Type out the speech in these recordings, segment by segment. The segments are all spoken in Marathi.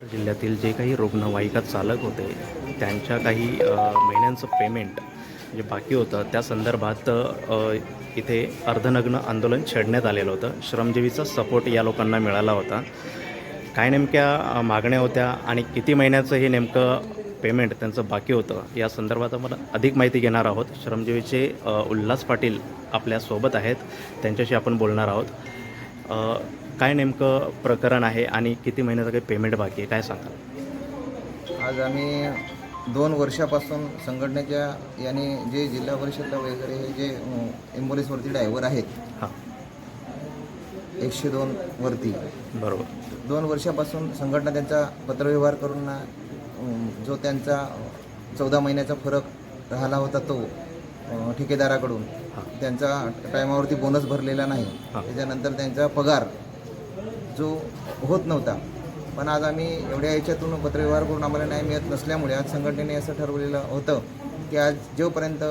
जिल्ह्यातील जे काही रुग्णवाहिका चालक होते त्यांच्या काही महिन्यांचं पेमेंट जे बाकी होतं त्या संदर्भात इथे अर्धनग्न आंदोलन छेडण्यात आलेलं होतं. श्रमजीवीचा सपोर्ट या लोकांना मिळाला होता. काय नेमक्या मागण्या होत्या आणि किती महिन्याचं हे नेमकं पेमेंट त्यांचं बाकी होतं या संदर्भात आपण अधिक माहिती घेणार आहोत. श्रमजीवीचे उल्हास पाटील आपल्यासोबत आहेत. त्यांच्याशी आपण बोलणार आहोत. काय नेमकं प्रकरण आहे आणि किती महिन्याचं काही पेमेंट बाकी आहे? काय सांगाल? आज आम्ही दोन वर्षापासून संघटनेच्या याने जे जिल्हा परिषदला वगैरे हे जे ॲम्ब्युलन्सवरती ड्रायव्हर आहेत हां. एकशे दोन वरती. बरोबर. दोन वर्षापासून संघटना त्यांचा पत्रव्यवहार करून जो त्यांचा चौदा महिन्याचा फरक राहिला होता तो ठेकेदाराकडून. त्यांचा टायमावरती बोनस भरलेला नाही. त्याच्यानंतर त्यांचा पगार जो होत नव्हता. पण आज आम्ही एवढ्या याच्यातून पत्रव्यवहार करून आम्हाला न्याय मिळत नसल्यामुळे आज संघटनेने असं ठरवलेलं होतं की आज जोपर्यंत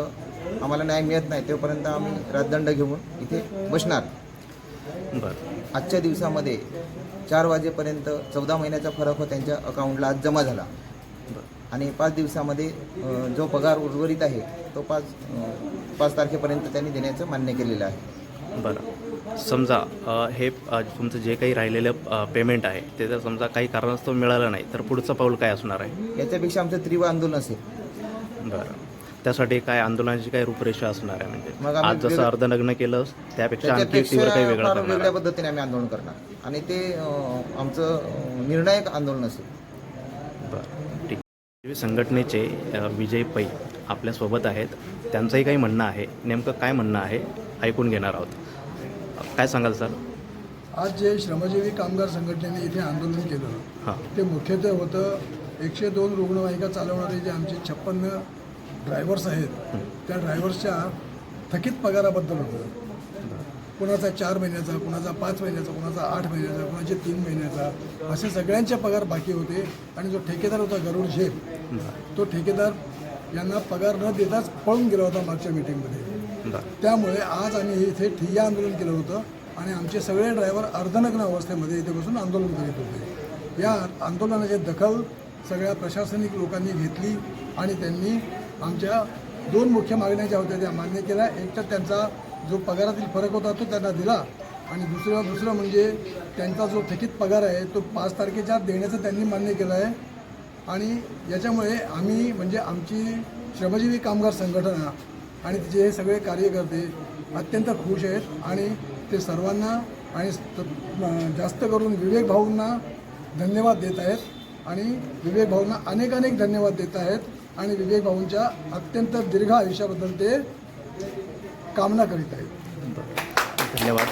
आम्हाला न्याय मिळत नाही तोपर्यंत आम्ही राजदंड घेऊन इथे बसणार. बरं. आजच्या दिवसामध्ये चार वाजेपर्यंत चौदा महिन्याचा फरक हो त्यांच्या अकाउंटला आज जमा झाला. आणि पाच दिवसामध्ये जो पगार उर्वरित आहे तो पाच पाच तारखेपर्यंत त्यांनी देण्याचं मान्य केलेलं आहे. बरं. समजा हे तुमचं जे काही राहिलेलं पेमेंट आहे ते जर समजा काही कारणास्तव मिळालं नाही तर पुढचं पाऊल काय असणार आहे? याच्यापेक्षा आमचं तीव्र आंदोलन असेल. बरं. त्यासाठी काय आंदोलनाची काय रूपरेषा असणार आहे म्हणजे? आज जसं अर्धनग्न केलं त्यापेक्षा आणखी तीव्र काही वेगळं वेगळ्या. पद्धतीने आम्ही आंदोलन करणार. आणि ते आमचं निर्णायक आंदोलन असेल. बरं. ठीक. आहे. संघटनेचे विजय पै आपल्यासोबत आहेत. त्यांचंही काही म्हणणं आहे. नेमकं काय म्हणणं आहे ऐकून घेणार आहोत. काय सांगाल सर? आज जे श्रमजीवी कामगार संघटनेने इथे आंदोलन केलं हां. ते मुख्यत्वे होतं. एकशे दोन रुग्णवाहिका चालवणारे जे आमचे छप्पन्न ड्रायव्हर्स आहेत त्या ड्रायव्हर्सच्या थकीत पगाराबद्दल होतं. कुणाचा चार महिन्याचा कुणाचा पाच महिन्याचा कुणाचा आठ महिन्याचा कुणाचे तीन महिन्याचा असे सगळ्यांचे पगार बाकी होते. आणि जो ठेकेदार होता गरुड झेप तो ठेकेदार यांना पगार न देताच पळून गेला होता मागच्या मिटिंगमध्ये त्यामुळे आज आम्ही इथे ठिय्या आंदोलन केलं होतं आणि आमचे सगळे ड्रायव्हर अर्धनग्न अवस्थेमध्ये इथे बसून आंदोलन करीत होते. या आंदोलनाची दखल सगळ्या प्रशासनिक लोकांनी घेतली आणि त्यांनी आमच्या दोन मुख्य मागण्या ज्या होत्या त्या मान्य केल्या. एक तर त्यांचा जो पगारातील फरक होता तो त्यांना दिला आणि दुसरं दुसरं म्हणजे त्यांचा जो थकीत पगार आहे तो पाच तारखेच्या देण्याचं त्यांनी मान्य केलं आहे. आणि याच्यामुळे आम्ही म्हणजे आमची श्रमजीवी कामगार संघटना आणि तिचे हे सगळे कार्यकर्ते अत्यंत खुश आहेत आणि ते सर्वांना आणि जास्त करून विवेक भाऊंना धन्यवाद देत आहेत आणि विवेक भाऊंना अनेक अनेक धन्यवाद देत आहेत आणि विवेक भाऊंच्या अत्यंत दीर्घ आयुष्याबद्दल ते कामना करीत आहेत. धन्यवाद.